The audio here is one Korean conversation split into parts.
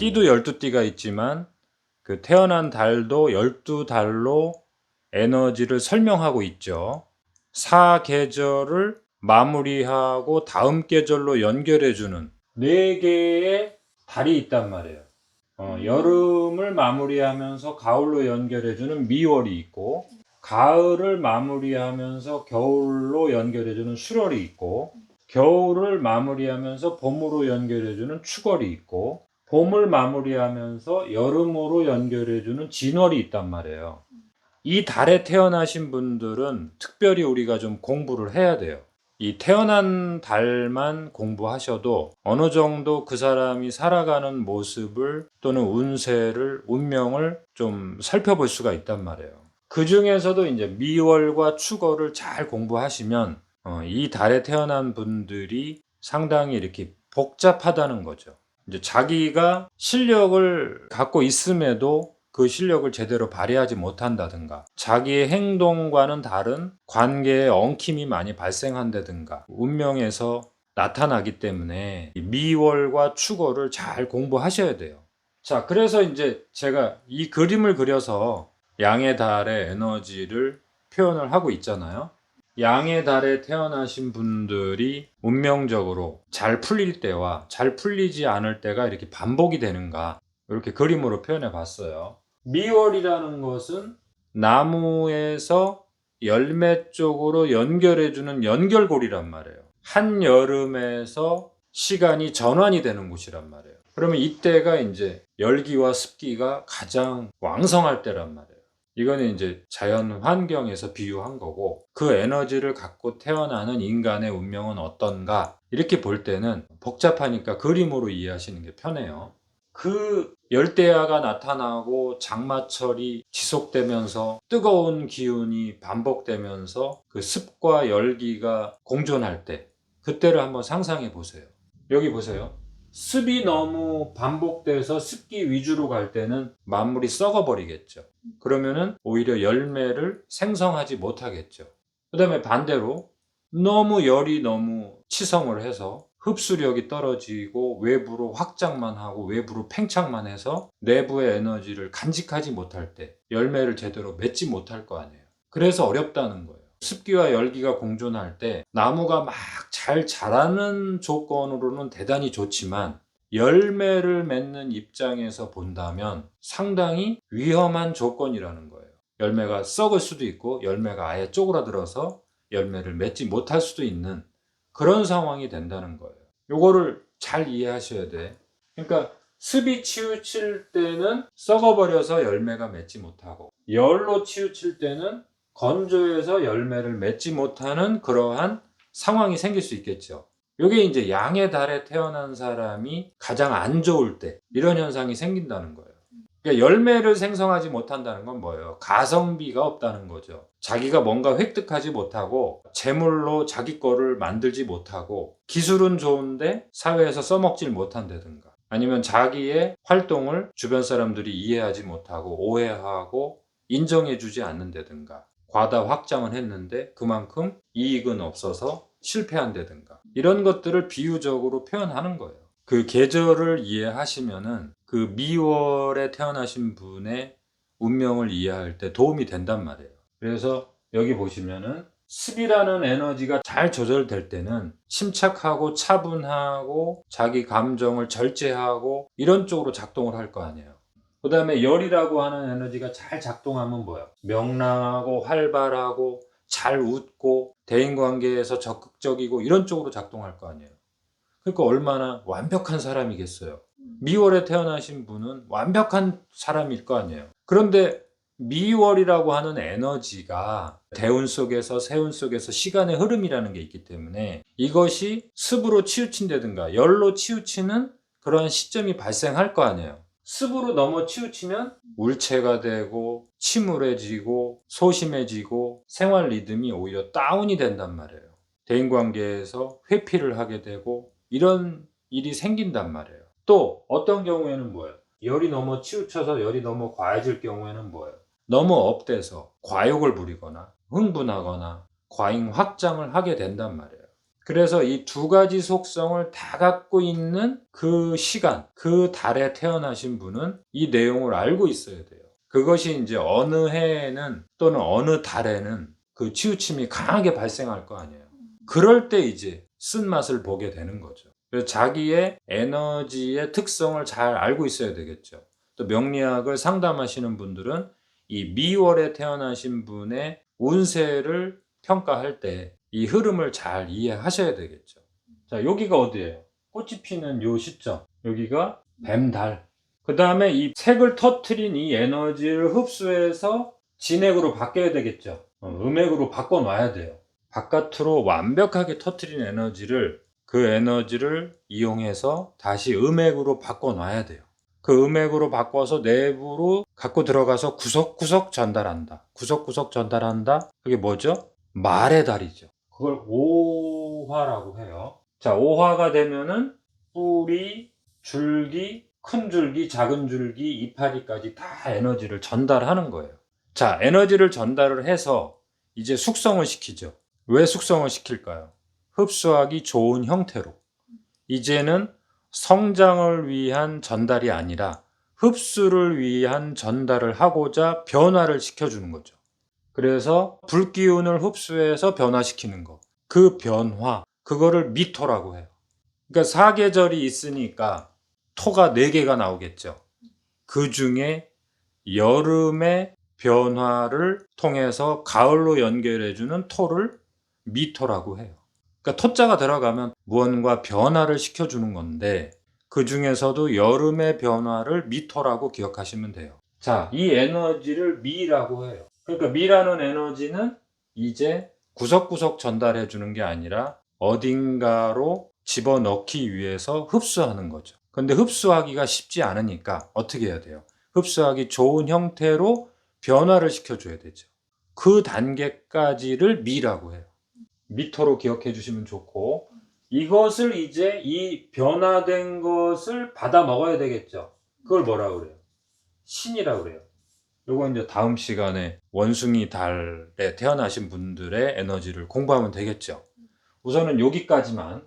띠도 12띠가 있지만 그 태어난 달도 12달로 에너지를 설명하고 있죠. 사계절을 마무리하고 다음 계절로 연결해주는 네 개의 달이 있단 말이에요. 어, 여름을 마무리하면서 가을로 연결해주는 미월이 있고, 가을을 마무리하면서 겨울로 연결해주는 수월이 있고, 겨울을 마무리하면서 봄으로 연결해주는 추월이 있고, 봄을 마무리하면서 여름으로 연결해주는 진월이 있단 말이에요. 이 달에 태어나신 분들은 특별히 우리가 좀 공부를 해야 돼요. 이 태어난 달만 공부하셔도 어느 정도 그 사람이 살아가는 모습을 또는 운세를, 운명을 좀 살펴볼 수가 있단 말이에요. 그 중에서도 이제 미월과 축월을 잘 공부하시면 어, 이 달에 태어난 분들이 상당히 이렇게 복잡하다는 거죠. 이제 자기가 실력을 갖고 있음에도 그 실력을 제대로 발휘하지 못한다든가 자기의 행동과는 다른 관계에 엉킴이 많이 발생한다든가 운명에서 나타나기 때문에 이 미월과 축월을 잘 공부하셔야 돼요. 자, 그래서 이제 제가 이 그림을 그려서 양의 달의 에너지를 표현을 하고 있잖아요. 양의 달에 태어나신 분들이 운명적으로 잘 풀릴 때와 잘 풀리지 않을 때가 이렇게 반복이 되는가 이렇게 그림으로 표현해 봤어요. 미월이라는 것은 나무에서 열매 쪽으로 연결해주는 연결고리란 말이에요. 한 여름에서 시간이 전환이 되는 곳이란 말이에요. 그러면 이때가 이제 열기와 습기가 가장 왕성할 때란 말이에요. 이거는 이제 자연 환경에서 비유한 거고 그 에너지를 갖고 태어나는 인간의 운명은 어떤가 이렇게 볼 때는 복잡하니까 그림으로 이해하시는 게 편해요. 그 열대야가 나타나고 장마철이 지속되면서 뜨거운 기운이 반복되면서 그 습과 열기가 공존할 때 그때를 한번 상상해 보세요. 여기 보세요. 습이 너무 반복돼서 습기 위주로 갈 때는 만물이 썩어버리겠죠. 그러면은 오히려 열매를 생성하지 못하겠죠. 그 다음에 반대로 너무 열이 너무 치성을 해서 흡수력이 떨어지고 외부로 확장만 하고 외부로 팽창만 해서 내부의 에너지를 간직하지 못할 때 열매를 제대로 맺지 못할 거 아니에요. 그래서 어렵다는 거예요. 습기와 열기가 공존할 때 나무가 막 잘 자라는 조건으로는 대단히 좋지만 열매를 맺는 입장에서 본다면 상당히 위험한 조건이라는 거예요. 열매가 썩을 수도 있고 열매가 아예 쪼그라들어서 열매를 맺지 못할 수도 있는 그런 상황이 된다는 거예요. 요거를 잘 이해하셔야 돼. 그러니까 습이 치우칠 때는 썩어버려서 열매가 맺지 못하고 열로 치우칠 때는 건조해서 열매를 맺지 못하는 그러한 상황이 생길 수 있겠죠. 요게 이제 양의 달에 태어난 사람이 가장 안 좋을 때 이런 현상이 생긴다는 거예요. 그러니까 열매를 생성하지 못한다는 건 뭐예요? 가성비가 없다는 거죠. 자기가 뭔가 획득하지 못하고 재물로 자기 거를 만들지 못하고 기술은 좋은데 사회에서 써먹질 못한다든가 아니면 자기의 활동을 주변 사람들이 이해하지 못하고 오해하고 인정해주지 않는다든가 과다 확장을 했는데 그만큼 이익은 없어서 실패한다든가 이런 것들을 비유적으로 표현하는 거예요. 그 계절을 이해하시면은 그 미월에 태어나신 분의 운명을 이해할 때 도움이 된단 말이에요. 그래서 여기 보시면은 습이라는 에너지가 잘 조절될 때는 침착하고 차분하고 자기 감정을 절제하고 이런 쪽으로 작동을 할 거 아니에요. 그 다음에 열이라고 하는 에너지가 잘 작동하면 뭐야? 명랑하고 활발하고 잘 웃고 대인관계에서 적극적이고 이런 쪽으로 작동할 거 아니에요. 그러니까 얼마나 완벽한 사람이겠어요. 미월에 태어나신 분은 완벽한 사람일 거 아니에요. 그런데 미월이라고 하는 에너지가 대운 속에서 세운 속에서 시간의 흐름이라는 게 있기 때문에 이것이 습으로 치우친다든가 열로 치우치는 그런 시점이 발생할 거 아니에요. 습으로 넘어 치우치면 울체가 되고 침울해지고 소심해지고 생활 리듬이 오히려 다운이 된단 말이에요. 대인관계에서 회피를 하게 되고 이런 일이 생긴단 말이에요. 또 어떤 경우에는 뭐예요? 열이 너무 치우쳐서 열이 너무 과해질 경우에는 뭐예요? 너무 업돼서 과욕을 부리거나 흥분하거나 과잉 확장을 하게 된단 말이에요. 그래서 이 두 가지 속성을 다 갖고 있는 그 시간, 그 달에 태어나신 분은 이 내용을 알고 있어야 돼요. 그것이 이제 어느 해에는 또는 어느 달에는 그 치우침이 강하게 발생할 거 아니에요. 그럴 때 이제 쓴맛을 보게 되는 거죠. 그래서 자기의 에너지의 특성을 잘 알고 있어야 되겠죠. 또 명리학을 상담하시는 분들은 이 미월에 태어나신 분의 운세를 평가할 때 이 흐름을 잘 이해하셔야 되겠죠. 자, 여기가 어디예요? 꽃이 피는 요 시점. 여기가 뱀달. 그 다음에 이 색을 터트린 이 에너지를 흡수해서 진액으로 바뀌어야 되겠죠. 어, 음액으로 바꿔 놔야 돼요. 바깥으로 완벽하게 터트린 에너지를 그 에너지를 이용해서 다시 음액으로 바꿔 놔야 돼요. 그 음액으로 바꿔서 내부로 갖고 들어가서 구석구석 전달한다. 구석구석 전달한다. 그게 뭐죠? 말의 달이죠. 그걸 오화라고 해요. 자, 오화가 되면은 뿌리, 줄기, 큰 줄기, 작은 줄기, 이파리까지 다 에너지를 전달하는 거예요. 자, 에너지를 전달을 해서 이제 숙성을 시키죠. 왜 숙성을 시킬까요? 흡수하기 좋은 형태로. 이제는 성장을 위한 전달이 아니라 흡수를 위한 전달을 하고자 변화를 시켜주는 거죠. 그래서 불기운을 흡수해서 변화시키는 거. 그 변화, 그거를 미토라고 해요. 그러니까 사계절이 있으니까 토가 4개가 나오겠죠. 그 중에 여름의 변화를 통해서 가을로 연결해주는 토를 미토라고 해요. 그러니까 토자가 들어가면 무언가 변화를 시켜주는 건데 그 중에서도 여름의 변화를 미토라고 기억하시면 돼요. 자, 이 에너지를 미라고 해요. 그러니까 미라는 에너지는 이제 구석구석 전달해 주는 게 아니라 어딘가로 집어넣기 위해서 흡수하는 거죠. 근데 흡수하기가 쉽지 않으니까 어떻게 해야 돼요? 흡수하기 좋은 형태로 변화를 시켜줘야 되죠. 그 단계까지를 미라고 해요. 미터로 기억해 주시면 좋고, 이것을 이제 이 변화된 것을 받아 먹어야 되겠죠. 그걸 뭐라 그래요? 신이라고 그래요. 요거 이제 다음 시간에 원숭이 달에 태어나신 분들의 에너지를 공부하면 되겠죠. 우선은 여기까지만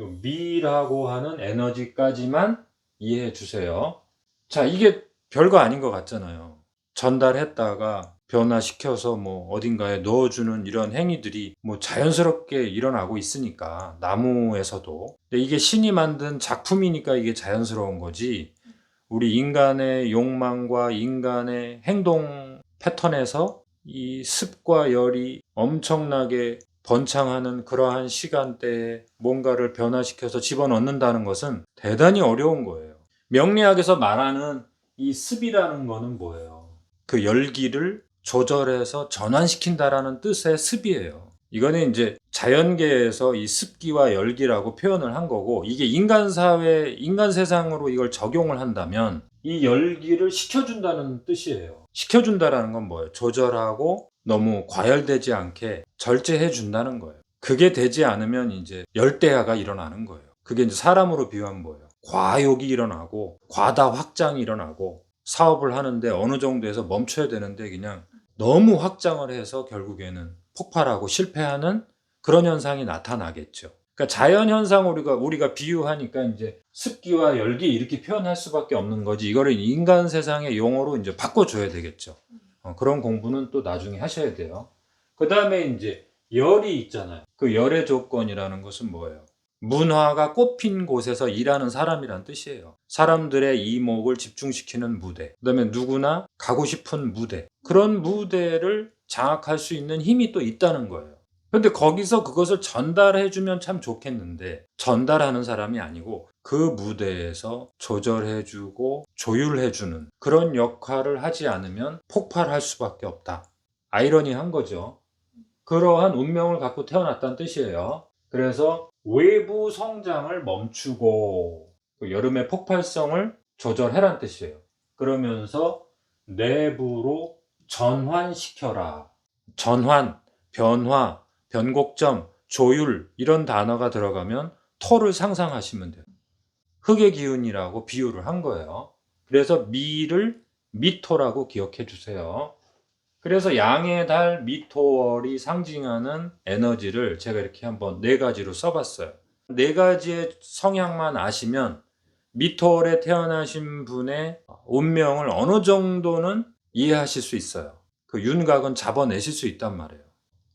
요 미라고 하는 에너지까지만 이해해 주세요. 자, 이게 별거 아닌 것 같잖아요. 전달했다가 변화시켜서 뭐 어딘가에 넣어주는 이런 행위들이 뭐 자연스럽게 일어나고 있으니까 나무에서도 근데 이게 신이 만든 작품이니까 이게 자연스러운 거지 우리 인간의 욕망과 인간의 행동 패턴에서 이 습과 열이 엄청나게 번창하는 그러한 시간대에 뭔가를 변화시켜서 집어넣는다는 것은 대단히 어려운 거예요. 명리학에서 말하는 이 습이라는 거는 뭐예요? 그 열기를 조절해서 전환시킨다라는 뜻의 습이에요. 이거는 이제 자연계에서 이 습기와 열기라고 표현을 한 거고 이게 인간 사회, 인간 세상으로 이걸 적용을 한다면 이 열기를 식혀준다는 뜻이에요. 식혀준다라는 건 뭐예요? 조절하고 너무 과열되지 않게 절제해 준다는 거예요. 그게 되지 않으면 이제 열대야가 일어나는 거예요. 그게 이제 사람으로 비유하면 뭐예요? 과욕이 일어나고 과다 확장이 일어나고 사업을 하는데 어느 정도에서 멈춰야 되는데 그냥 너무 확장을 해서 결국에는 폭발하고 실패하는 그런 현상이 나타나겠죠. 그러니까 자연 현상 우리가 우리가 비유하니까 이제 습기와 열기 이렇게 표현할 수밖에 없는 거지. 이거를 인간 세상의 용어로 이제 바꿔줘야 되겠죠. 어, 그런 공부는 또 나중에 하셔야 돼요. 그 다음에 이제 열이 있잖아요. 그 열의 조건이라는 것은 뭐예요? 문화가 꽃핀 곳에서 일하는 사람이란 뜻이에요. 사람들의 이목을 집중시키는 무대. 그 다음에 누구나 가고 싶은 무대. 그런 무대를 장악할 수 있는 힘이 또 있다는 거예요. 근데 거기서 그것을 전달해주면 참 좋겠는데, 전달하는 사람이 아니고, 그 무대에서 조절해주고, 조율해주는 그런 역할을 하지 않으면 폭발할 수밖에 없다. 아이러니한 거죠. 그러한 운명을 갖고 태어났다는 뜻이에요. 그래서 외부 성장을 멈추고 그 여름의 폭발성을 조절해란 뜻이에요. 그러면서 내부로 전환시켜라. 전환, 변화, 변곡점, 조율 이런 단어가 들어가면 토를 상상하시면 돼요. 흙의 기운이라고 비유를 한 거예요. 그래서 미를 미토라고 기억해 주세요. 그래서 양의 달 미토월이 상징하는 에너지를 제가 이렇게 한번 네 가지로 써봤어요. 네 가지의 성향만 아시면 미토월에 태어나신 분의 운명을 어느 정도는 이해하실 수 있어요. 그 윤곽은 잡아내실 수 있단 말이에요.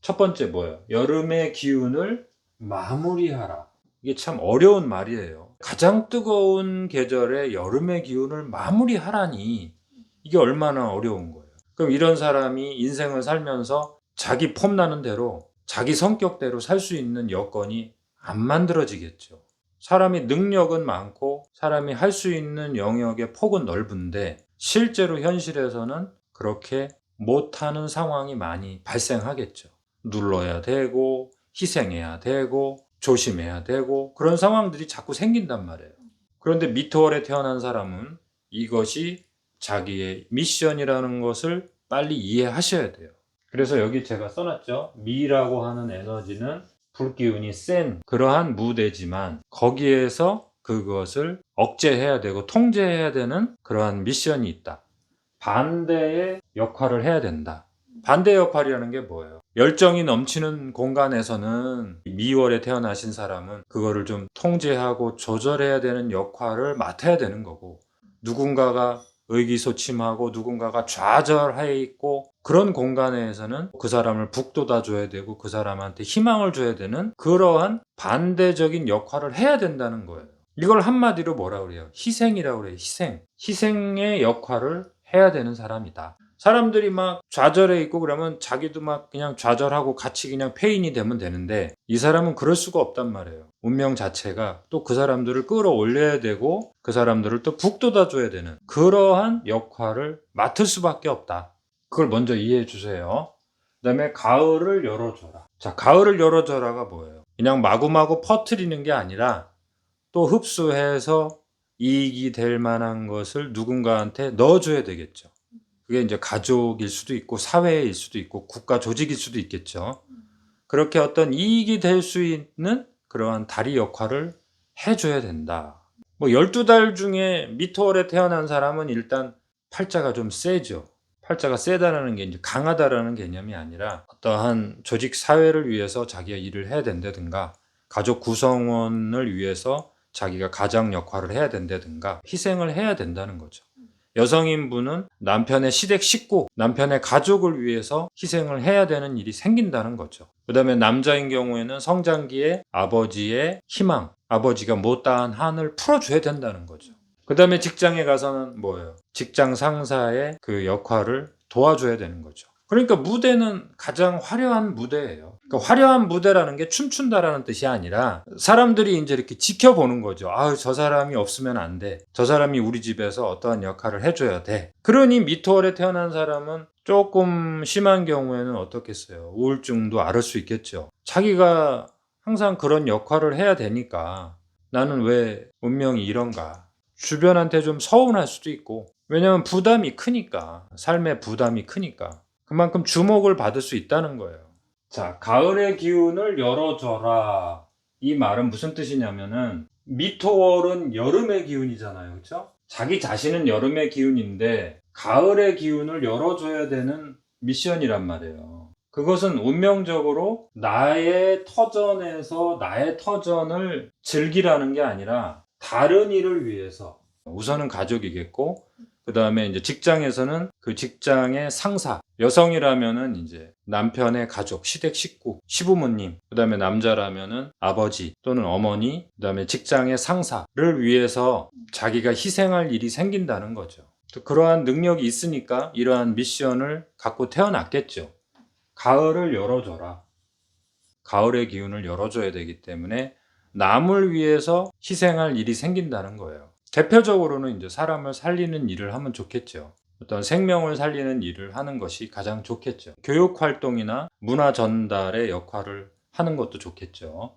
첫 번째 뭐예요? 여름의 기운을 마무리하라. 이게 참 어려운 말이에요. 가장 뜨거운 계절에 여름의 기운을 마무리하라니 이게 얼마나 어려운 거예요. 그럼 이런 사람이 인생을 살면서 자기 폼나는 대로 자기 성격대로 살 수 있는 여건이 안 만들어지겠죠. 사람이 능력은 많고 사람이 할 수 있는 영역의 폭은 넓은데 실제로 현실에서는 그렇게 못하는 상황이 많이 발생하겠죠. 눌러야 되고 희생해야 되고 조심해야 되고 그런 상황들이 자꾸 생긴단 말이에요. 그런데 미토월에 태어난 사람은 이것이 자기의 미션이라는 것을 빨리 이해하셔야 돼요. 그래서 여기 제가 써놨죠. 미라고 하는 에너지는 불기운이 센 그러한 무대지만 거기에서 그것을 억제해야 되고 통제해야 되는 그러한 미션이 있다. 반대의 역할을 해야 된다. 반대 역할이라는 게 뭐예요? 열정이 넘치는 공간에서는 미월에 태어나신 사람은 그거를 좀 통제하고 조절해야 되는 역할을 맡아야 되는 거고 누군가가 의기소침하고 누군가가 좌절해 있고 그런 공간에서는 그 사람을 북돋아 줘야 되고 그 사람한테 희망을 줘야 되는 그러한 반대적인 역할을 해야 된다는 거예요. 이걸 한마디로 뭐라 그래요? 희생이라고 그래요. 희생. 희생의 역할을 해야 되는 사람이다. 사람들이 막 좌절해 있고 그러면 자기도 막 그냥 좌절하고 같이 그냥 페인이 되면 되는데 이 사람은 그럴 수가 없단 말이에요. 운명 자체가 또 그 사람들을 끌어올려야 되고 그 사람들을 또 북돋아 줘야 되는 그러한 역할을 맡을 수밖에 없다. 그걸 먼저 이해해 주세요. 그 다음에 가을을 열어줘라. 자, 가을을 열어줘라가 뭐예요? 그냥 마구마구 퍼트리는 게 아니라 또 흡수해서 이익이 될 만한 것을 누군가한테 넣어줘야 되겠죠. 그게 이제 가족일 수도 있고 사회일 수도 있고 국가 조직일 수도 있겠죠. 그렇게 어떤 이익이 될 수 있는 그러한 다리 역할을 해줘야 된다. 뭐 12달 중에 미토월에 태어난 사람은 일단 팔자가 좀 세죠. 팔자가 세다라는 게 이제 강하다라는 개념이 아니라 어떠한 조직 사회를 위해서 자기가 일을 해야 된다든가 가족 구성원을 위해서 자기가 가장 역할을 해야 된다든가 희생을 해야 된다는 거죠. 여성인 분은 남편의 시댁 식구, 남편의 가족을 위해서 희생을 해야 되는 일이 생긴다는 거죠. 그 다음에 남자인 경우에는 성장기에 아버지의 희망, 아버지가 못다한 한을 풀어줘야 된다는 거죠. 그 다음에 직장에 가서는 뭐예요? 직장 상사의 그 역할을 도와줘야 되는 거죠. 그러니까 무대는 가장 화려한 무대예요. 그러니까 화려한 무대라는 게 춤춘다라는 뜻이 아니라 사람들이 이제 이렇게 지켜보는 거죠. 아유, 저 사람이 없으면 안 돼. 저 사람이 우리 집에서 어떠한 역할을 해줘야 돼. 그러니 미토월에 태어난 사람은 조금 심한 경우에는 어떻겠어요? 우울증도 앓을 수 있겠죠. 자기가 항상 그런 역할을 해야 되니까 나는 왜 운명이 이런가. 주변한테 좀 서운할 수도 있고. 왜냐면 부담이 크니까. 삶의 부담이 크니까. 그만큼 주목을 받을 수 있다는 거예요. 자, 가을의 기운을 열어줘라. 이 말은 무슨 뜻이냐면은 미토월은 여름의 기운이잖아요. 그렇죠? 자기 자신은 여름의 기운인데 가을의 기운을 열어줘야 되는 미션이란 말이에요. 그것은 운명적으로 나의 터전에서 나의 터전을 즐기라는 게 아니라 다른 일을 위해서 우선은 가족이겠고 그 다음에 이제 직장에서는 그 직장의 상사, 여성이라면은 이제 남편의 가족, 시댁 식구, 시부모님, 그 다음에 남자라면은 아버지 또는 어머니, 그 다음에 직장의 상사를 위해서 자기가 희생할 일이 생긴다는 거죠. 또 그러한 능력이 있으니까 이러한 미션을 갖고 태어났겠죠. 가을을 열어줘라. 가을의 기운을 열어줘야 되기 때문에 남을 위해서 희생할 일이 생긴다는 거예요. 대표적으로는 이제 사람을 살리는 일을 하면 좋겠죠. 어떤 생명을 살리는 일을 하는 것이 가장 좋겠죠. 교육 활동이나 문화 전달의 역할을 하는 것도 좋겠죠.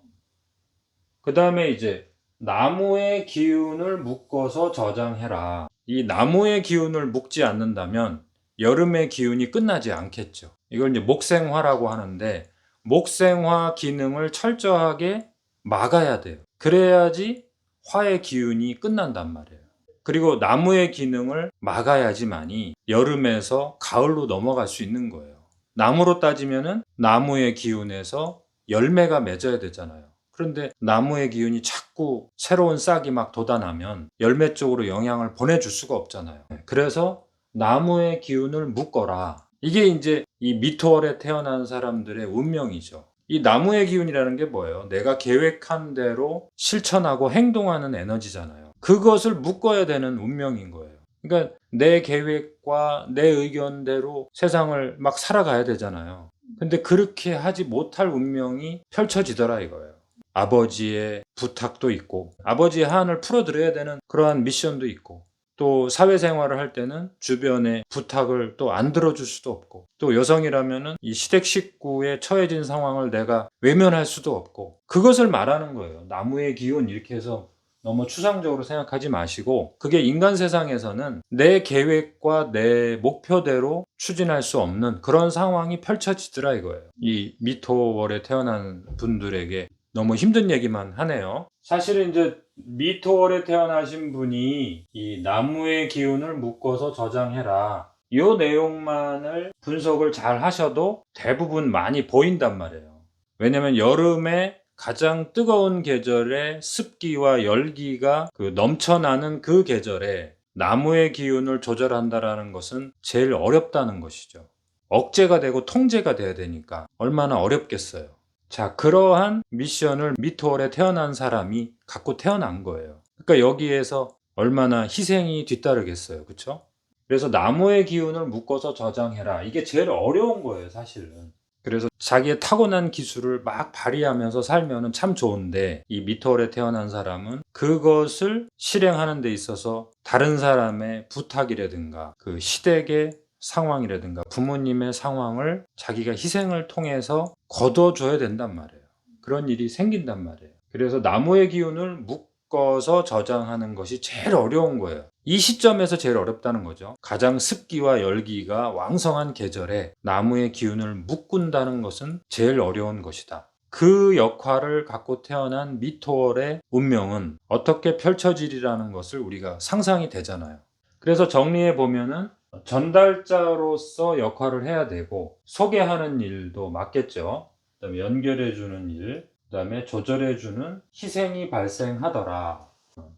그 다음에 이제 나무의 기운을 묶어서 저장해라. 이 나무의 기운을 묶지 않는다면 여름의 기운이 끝나지 않겠죠. 이걸 이제 목생화라고 하는데 목생화 기능을 철저하게 막아야 돼요. 그래야지 화의 기운이 끝난단 말이에요. 그리고 나무의 기능을 막아야지만이 여름에서 가을로 넘어갈 수 있는 거예요. 나무로 따지면은 나무의 기운에서 열매가 맺어야 되잖아요. 그런데 나무의 기운이 자꾸 새로운 싹이 막 돋아나면 열매 쪽으로 영향을 보내줄 수가 없잖아요. 그래서 나무의 기운을 묶어라. 이게 이제 이 미토월에 태어난 사람들의 운명이죠. 이 나무의 기운이라는 게 뭐예요? 내가 계획한 대로 실천하고 행동하는 에너지잖아요. 그것을 묶어야 되는 운명인 거예요. 그러니까 내 계획과 내 의견대로 세상을 막 살아가야 되잖아요. 근데 그렇게 하지 못할 운명이 펼쳐지더라 이거예요. 아버지의 부탁도 있고, 아버지의 한을 풀어드려야 되는 그러한 미션도 있고, 또 사회생활을 할 때는 주변의 부탁을 또 안 들어줄 수도 없고 또 여성이라면은 이 시댁 식구에 처해진 상황을 내가 외면할 수도 없고 그것을 말하는 거예요. 나무의 기운 이렇게 해서 너무 추상적으로 생각하지 마시고 그게 인간 세상에서는 내 계획과 내 목표대로 추진할 수 없는 그런 상황이 펼쳐지더라 이거예요. 이 미토월에 태어난 분들에게 너무 힘든 얘기만 하네요. 사실은 이제 미토월에 태어나신 분이 이 나무의 기운을 묶어서 저장해라. 이 내용만을 분석을 잘 하셔도 대부분 많이 보인단 말이에요. 왜냐면 여름에 가장 뜨거운 계절에 습기와 열기가 그 넘쳐나는 그 계절에 나무의 기운을 조절한다라는 것은 제일 어렵다는 것이죠. 억제가 되고 통제가 돼야 되니까 얼마나 어렵겠어요. 자, 그러한 미션을 미토월에 태어난 사람이 갖고 태어난 거예요. 그러니까 여기에서 얼마나 희생이 뒤따르겠어요. 그쵸? 그래서 나무의 기운을 묶어서 저장해라. 이게 제일 어려운 거예요, 사실은. 그래서 자기의 타고난 기술을 막 발휘하면서 살면은 참 좋은데 이 미토월에 태어난 사람은 그것을 실행하는 데 있어서 다른 사람의 부탁이라든가 그 시댁의 상황이라든가 부모님의 상황을 자기가 희생을 통해서 거둬줘야 된단 말이에요. 그런 일이 생긴단 말이에요. 그래서 나무의 기운을 묶어서 저장하는 것이 제일 어려운 거예요. 이 시점에서 제일 어렵다는 거죠. 가장 습기와 열기가 왕성한 계절에 나무의 기운을 묶은다는 것은 제일 어려운 것이다. 그 역할을 갖고 태어난 미토월의 운명은 어떻게 펼쳐지리라는 것을 우리가 상상이 되잖아요. 그래서 정리해 보면은 전달자로서 역할을 해야 되고 소개하는 일도 맞겠죠. 그다음에 연결해 주는 일, 그다음에 조절해 주는 희생이 발생하더라.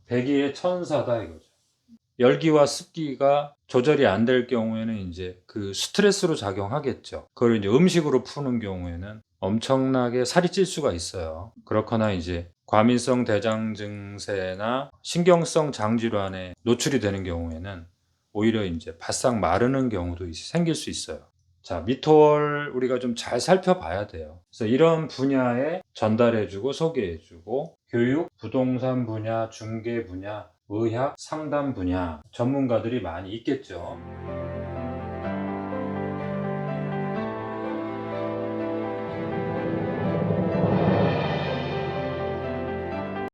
백의의 천사다 이거죠. 열기와 습기가 조절이 안 될 경우에는 이제 그 스트레스로 작용하겠죠. 그걸 이제 음식으로 푸는 경우에는 엄청나게 살이 찔 수가 있어요. 그렇거나 이제 과민성 대장 증세나 신경성 장질환에 노출이 되는 경우에는 오히려 이제 바싹 마르는 경우도 있- 생길 수 있어요. 자, 미토월 우리가 좀 잘 살펴봐야 돼요. 그래서 이런 분야에 전달해주고 소개해주고 교육, 부동산 분야, 중개 분야, 의학, 상담 분야 전문가들이 많이 있겠죠.